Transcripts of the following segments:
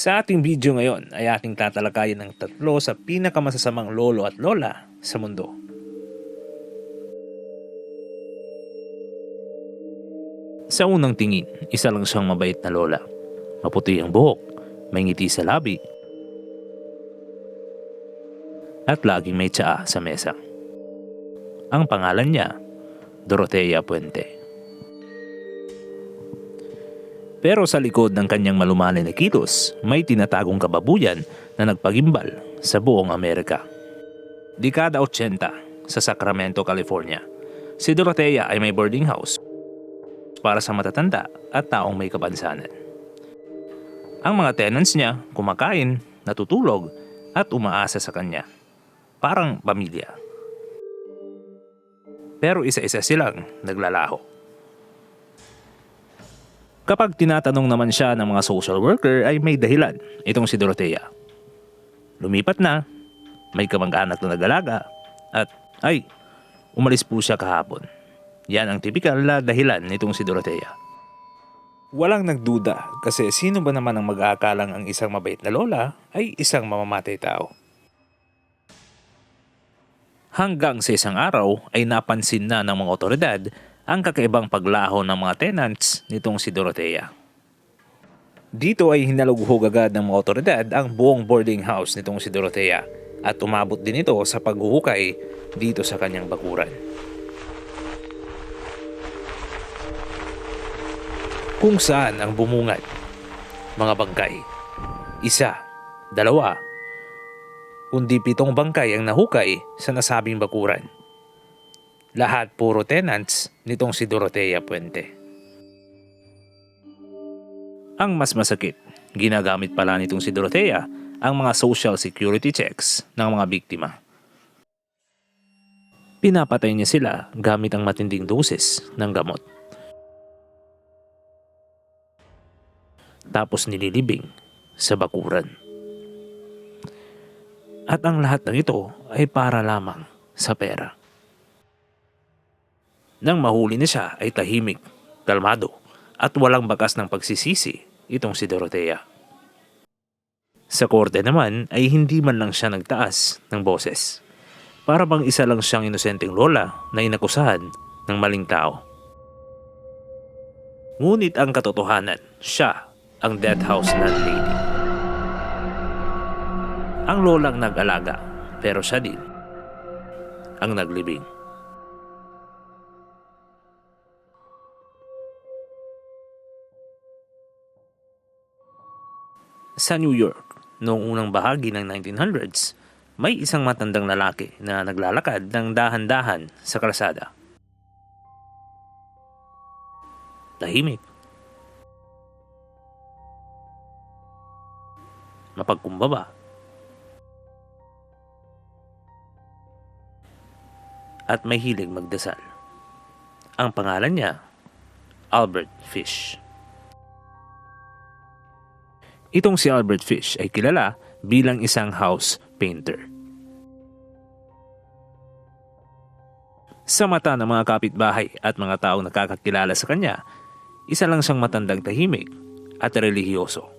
Sa ating video ngayon ay ating tatalakayin ng tatlo sa pinakamasasamang lolo at lola sa mundo. Sa unang tingin, isa lang siyang mabait na lola. Maputi ang buhok, may ngiti sa labi, at laging may tsaa sa mesa. Ang pangalan niya, Dorotea Puente. Pero sa likod ng kanyang malumanay na kilos, may tinatagong kababuyan na nagpagimbal sa buong Amerika. Dekada 80 sa Sacramento, California, si Dorotea ay may boarding house para sa matatanda at taong may kapansanan. Ang mga tenants niya kumakain, natutulog at umaasa sa kanya. Parang pamilya. Pero isa-isa silang naglalaho. Kapag tinatanong naman siya ng mga social worker ay may dahilan itong si Dorotea. Lumipat na, may kamag-anak na nagalaga, at ay, umalis po siya kahapon. Yan ang tipikal na dahilan nitong si Dorotea. Walang nagduda kasi sino ba naman ang mag-aakalang ang isang mabait na lola ay isang mamamatay tao. Hanggang sa isang araw ay napansin na ng mga otoridad ang kakaibang paglaho ng mga tenants nitong si Dorotea. Dito ay hinalughog agad ng mga otoridad ang buong boarding house nitong si Dorotea at umabot din ito sa paghuhukay dito sa kanyang bakuran. Kung saan ang bumungad, mga bangkay, isa, dalawa, kundi pitong bangkay ang nahukay sa nasabing bakuran. Lahat puro tenants nitong si Dorotea Puente. Ang mas masakit, ginagamit pala nitong si Dorotea ang mga social security checks ng mga biktima. Pinapatay niya sila gamit ang matinding dosis ng gamot. Tapos nililibing sa bakuran. At ang lahat ng ito ay para lamang sa pera. Nang mahuli na siya ay tahimik, kalmado at walang bakas ng pagsisisi itong si Dorotea. Sa korte naman ay hindi man lang siya nagtaas ng boses. Para bang isa lang siyang inosenteng lola na inakusahan ng maling tao. Ngunit ang katotohanan, siya ang death house landlady. Ang lolang nag-alaga, pero siya din ang naglibing. Sa New York, noong unang bahagi ng 1900s, may isang matandang lalaki na naglalakad ng dahan-dahan sa kalsada. Tahimik. Mapagkumbaba. At may hilig magdasal. Ang pangalan niya, Albert Fish. Itong si Albert Fish ay kilala bilang isang house painter. Sa mata ng mga kapitbahay at mga taong nakakakilala sa kanya, isa lang siyang matandang tahimik at relihiyoso.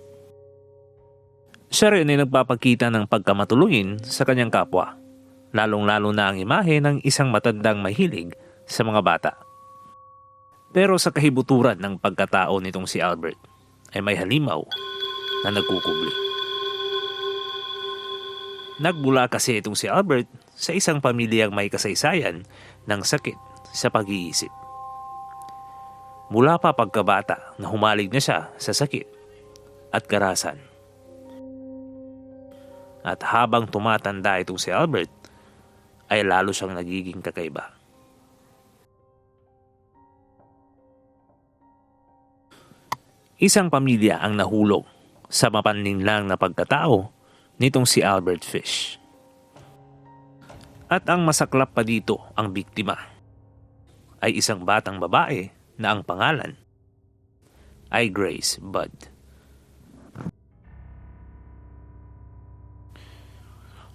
Siya rin ay nagpapakita ng pagkamatulungin sa kanyang kapwa, lalong-lalo na ang imahe ng isang matandang mahilig sa mga bata. Pero sa kahibuturan ng pagkatao nitong si Albert ay may halimaw na nagkukubli. Nagbula kasi itong si Albert sa isang pamilyang may kasaysayan ng sakit sa pag-iisip. Mula pa pagkabata na humalig na siya sa sakit at karasan. At habang tumatanda itong si Albert, ay lalo siyang nagiging kakaiba. Isang pamilya ang nahulog sa mapanlinlang na pagkatao nitong si Albert Fish. At ang masaklap pa dito ang biktima ay isang batang babae na ang pangalan ay Grace Budd.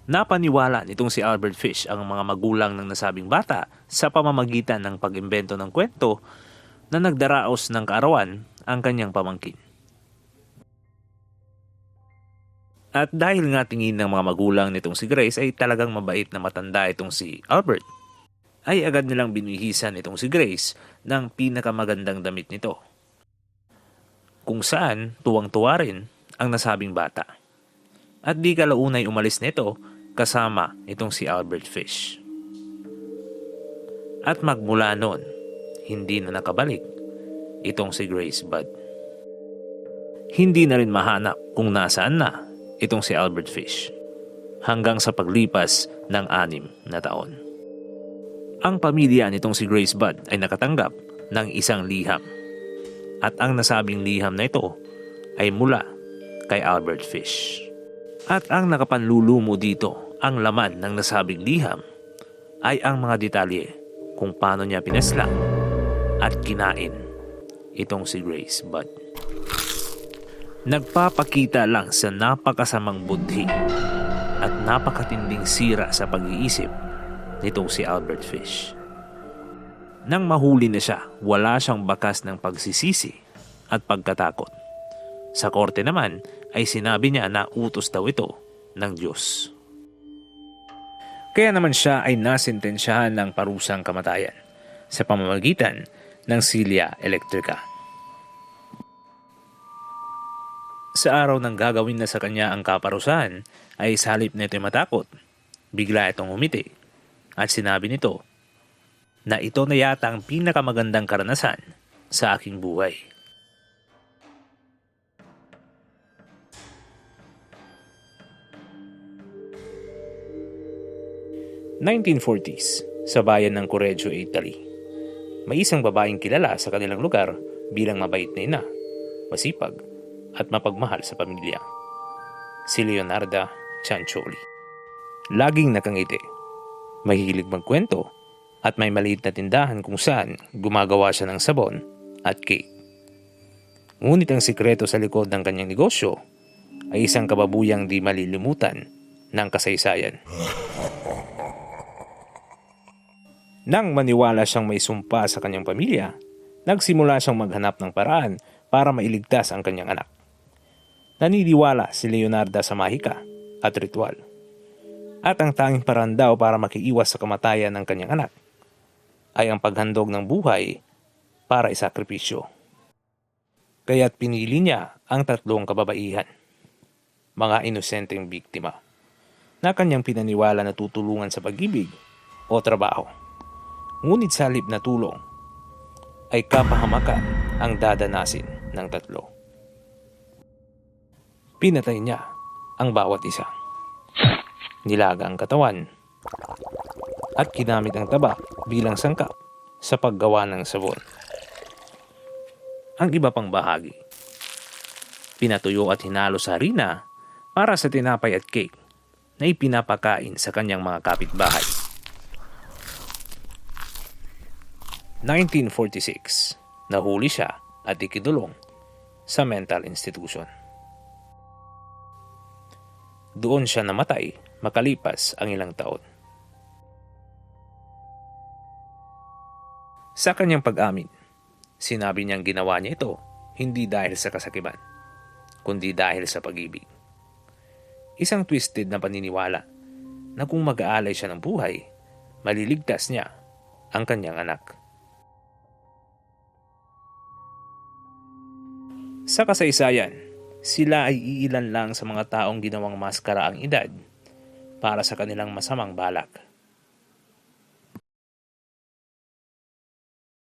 Napaniwala nitong si Albert Fish ang mga magulang ng nasabing bata sa pamamagitan ng pag-imbento ng kwento na nagdaraos ng kaarawan ang kanyang pamangkin. At dahil nga tingin ng mga magulang nitong si Grace ay talagang mabait na matanda itong si Albert, ay agad nilang binihisan itong si Grace ng pinakamagandang damit nito. Kung saan tuwang-tuwa rin ang nasabing bata. At di kalaunay umalis nito kasama itong si Albert Fish. At magmula noon, hindi na nakabalik itong si Grace Budd. Hindi na rin mahanap kung nasaan na itong si Albert Fish hanggang sa paglipas ng anim na taon. Ang pamilya nitong si Grace Budd ay nakatanggap ng isang liham at ang nasabing liham na ito ay mula kay Albert Fish. At ang nakapanlulumo dito, ang laman ng nasabing liham ay ang mga detalye kung paano niya pinaslang at kinain itong si Grace Budd. Nagpapakita lang sa napakasamang budhi at napakatinding sira sa pag-iisip nitong si Albert Fish. Nang mahuli na siya, wala siyang bakas ng pagsisisi at pagkatakot. Sa korte naman ay sinabi niya na utos daw ito ng Diyos. Kaya naman siya ay nasintensyahan ng parusang kamatayan sa pamamagitan ng silya elektrika. Sa araw ng gagawin na sa kanya ang kaparusahan ay sa halip nito'y matakot. Bigla itong umiti at sinabi nito na ito na yata ang pinakamagandang karanasan sa aking buhay. – 1940s, sa bayan ng Correggio, Italy. May isang babaeng kilala sa kanilang lugar bilang mabait na ina, masipag, at mapagmahal sa pamilya. Si Leonarda Ciancioli. Laging nakangiti, mahilig magkwento, at may maliit na tindahan kung saan gumagawa siya ng sabon at cake. Ngunit ang sikreto sa likod ng kanyang negosyo ay isang kababuyang di malilimutan ng kasaysayan. Nang maniwala siyang may sumpa sa kanyang pamilya, nagsimula siyang maghanap ng paraan para mailigtas ang kanyang anak. Naniniwala si Leonarda sa mahika at ritual. At ang tanging paraan daw para makiiwas sa kamatayan ng kanyang anak ay ang paghandog ng buhay para isakripisyo. Kaya't pinili niya ang tatlong kababaihan, mga inosenteng biktima, na kanyang pinaniwala na tutulungan sa pag-ibig o trabaho. Ngunit sa halip na tulong, ay kapahamakan ang dadanasin ng tatlo. Pinatay niya ang bawat isa. Nilaga ang katawan at ginamit ang taba bilang sangkap sa paggawa ng sabon. Ang iba pang bahagi, pinatuyo at hinalo sa harina para sa tinapay at cake na ipinapakain sa kanyang mga kapitbahay. 1946, nahuli siya at ikidulong sa mental institution. Doon siya namatay makalipas ang ilang taon. Sa kanyang pag-amin, sinabi niyang ginawa niya ito hindi dahil sa kasakiman, kundi dahil sa pag-ibig. Isang twisted na paniniwala na kung mag-aalay siya ng buhay, maliligtas niya ang kanyang anak. Sa kasaysayan, sila ay iilan lang sa mga taong ginawang maskara ang edad para sa kanilang masamang balak.